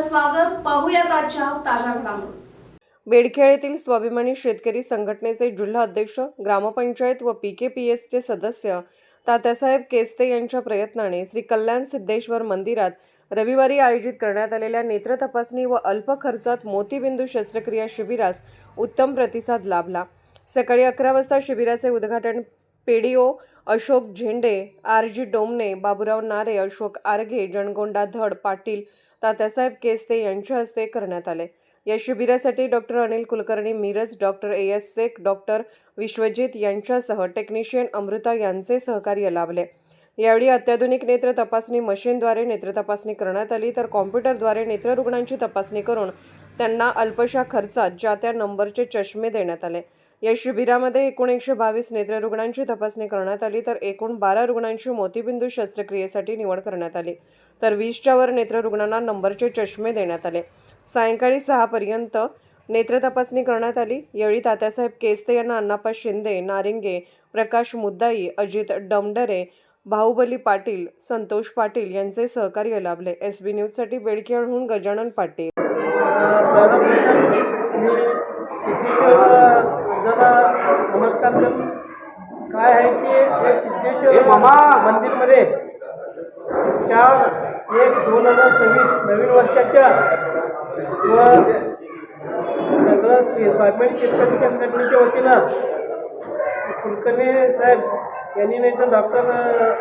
स्वागत पाहूयात आजच्या ताज्या घडामोडी. बेडखेळ येथील स्वाभिमानी शेतकरी संघटनेचे जिल्हा अध्यक्ष ग्रामपंचायत व पी के पी एसचे सदस्य तात्यासाहेब केस्ते यांच्या प्रयत्नाने श्री कल्याण सिद्धेश्वर मंदिरात रविवारी आयोजित करण्यात आलेल्या नेत्र तपासणी व अल्प खर्चात मोतीबिंदू शस्त्रक्रिया शिबिरास उत्तम प्रतिसाद लाभला. सकाळी अकरा वाजता शिबिराचे उद्घाटन पेडीओ अशोक झेंडे आर जी डोमने बाबुराव नारे अशोक आर्घे जनगोंडा धड पाटील तात्यासाहेब केसते यांच्या हस्ते करण्यात आले. या शिबिरासाठी doctor Anil Kulkarni Miraj doctor A S Shaikh doctor Vishwajit यांच्यासह टेक्निशियन अमृता यांचे सहकार्य लाभले. यावेळी अत्याधुनिक नेत्र तपासणी मशीनद्वारे नेत्र तपासणी करण्यात आली तर कॉम्प्युटरद्वारे नेत्ररुग्णांची तपासणी करून त्यांना अल्पशा खर्चात ज्या त्या नंबरचे चष्मे देण्यात आले. या शिबिरामध्ये एकूण एकशे बावीस नेत्ररुग्णांची तपासणी करण्यात आली तर एकूण बारा रुग्णांची मोतीबिंदू शस्त्रक्रियेसाठी निवड करण्यात आली. तर वीसच्या वर नेत्ररुग्णांना नंबरचे चष्मे देण्यात आले. सायंकाळी सहापर्यंत नेत्र तपासणी करण्यात आली. यावेळी तात्यासाहेब केस्ते यांना अण्णाप्पा शिंदे नारिंगे प्रकाश मुद्दाई अजित डमडरे बाहुबली पाटील संतोष पाटील यांचे सहकार्य लाभले. एस बी न्यूजसाठी बेडकेहून गजानन पाटील. सिद्धेश्वर जरा नमस्कार करून काय आहे की हे सिद्धेश्वर मंदिरमध्ये चार एक दोन हजार सव्वीस नवीन वर्षाच्या व सगळं शे स्वाभिमानी शेतकरी संघटनेच्या वतीनं कुलकर्णी साहेब यांनी नाही तर डॉक्टर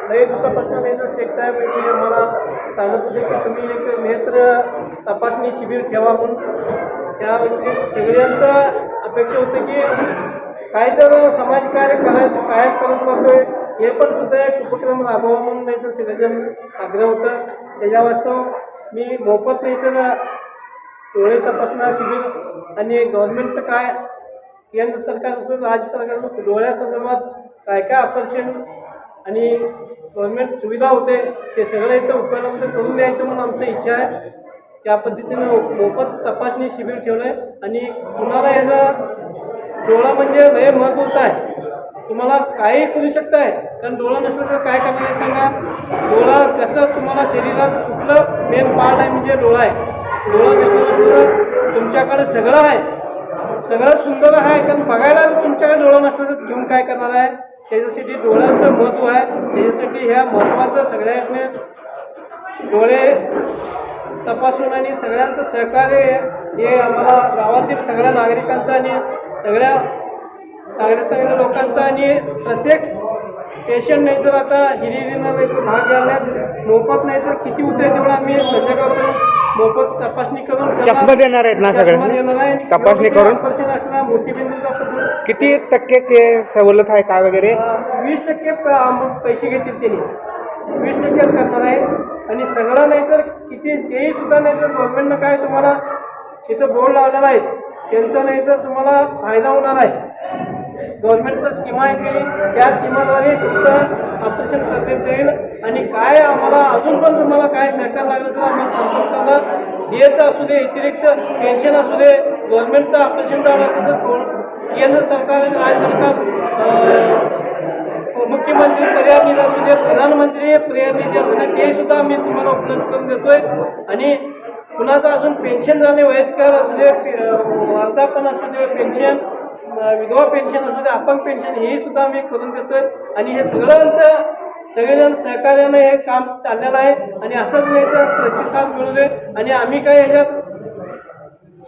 लई दिवसापासून नाही तर शेख साहेब यांनी मला सांगत होते की तुम्ही एक नेत्र तपासणी शिबिर ठेवा म्हणून. त्या व्यतिरिक्त सगळ्यांचं अपेक्षा होती की काही तर समाजकार्य करायचं कायम करत राहतोय हे पण सुद्धा एक उपक्रम राबवा म्हणून नाही तर सगळेजण आग्रह होतं. त्याच्या वास्तव मी मोफत नाही तर डोळे तपासणार शिबिर आणि गव्हर्नमेंटचं काय केंद्र सरकार राज्य सरकारनं डोळ्यासंदर्भात काय काय ऑपरेशन आणि गव्हर्नमेंट सुविधा होते ते सगळं इथं उपलब्ध करून द्यायचं म्हणून आमची इच्छा आहे. त्या पद्धतीनं मोफत तपासणी शिबिर ठेवलं आहे आणि कुणाला याचा डोळा म्हणजे लय महत्त्वाचं आहे. तुम्हाला काही करू शकताय कारण डोळा नसला तर काय करणार आहे सांगा. डोळा कसं तुम्हाला शरीरात कुठलं मेन पार्ट आहे म्हणजे डोळा आहे. डोळा नसलं नसलं तर तुमच्याकडे सगळं आहे. सगळं सुंदर आहे कारण बघायलाच तुमच्याकडे डोळा नसलं तर घेऊन काय करणार आहे? त्याच्यासाठी डोळ्याचं महत्त्व आहे. त्याच्यासाठी ह्या महत्त्वाचं सगळ्यांनी डोळे तपासून आणि सगळ्यांचं सहकार्य हे आम्हाला गावातील सगळ्या नागरिकांचं आणि सगळ्या चांगल्या चांगल्या लोकांचा आणि प्रत्येक पेशंट नाही तर आता हिरिरीनं नाही तर भाग घ्यायला मोफत नाही तर किती होते तेवढं आम्ही संध्याकाळपर्यंत मोफत तपासणी करून चष्मा देणार आहेत ना आणि तपासणी करून? ऑपरेशन असणार मोतीबिंदूचं ऑपरेशन. किती टक्के ते सवलत आहे काय वगैरे? वीस टक्के पैसे घेतील त्यांनी. वीस टक्केच करणार आहेत. आणि सगळं नाही तर किती तेही सुद्धा नाही तर गव्हर्नमेंटनं काय तुम्हाला तिथं बोर्ड लावलेला आहे. त्यांचा नाही तर तुम्हाला फायदा होणार आहे. गव्हर्नमेंटचं स्कीमा आहे की त्या स्कीमाद्वारे तुमचं ऑपरेशन करता येईल. आणि काय आम्हाला अजून पण तुम्हाला काय सहकार लागलं तर आम्हाला संपर्क साधा डीएचं असू दे व्यतिरिक्त पेन्शन असू दे गव्हर्नमेंटचं ऑपरेशन झालं असेल तर कोण- केंद्र सरकार आणि राज्य सरकार मुख्यमंत्री पर्याय निधी असू दे प्रधानमंत्री पर्याय निधी असू दे ते सुद्धा आम्ही तुम्हाला उपलब्ध करून देतोय. आणि कुणाचं अजून पेन्शन झाले वयस्कर असू दे पे- असू दे पेन्शन विधवा पेन्शन असू दे अपंग पेन्शन हेही सुद्धा आम्ही करून देतोय. आणि हे सगळ्यांचं सगळेजण सहकार्यानं हे काम चाललेलं आहे. आणि असंच नाही तर प्रतिसाद मिळू दे. आणि आम्ही काय ह्याच्यात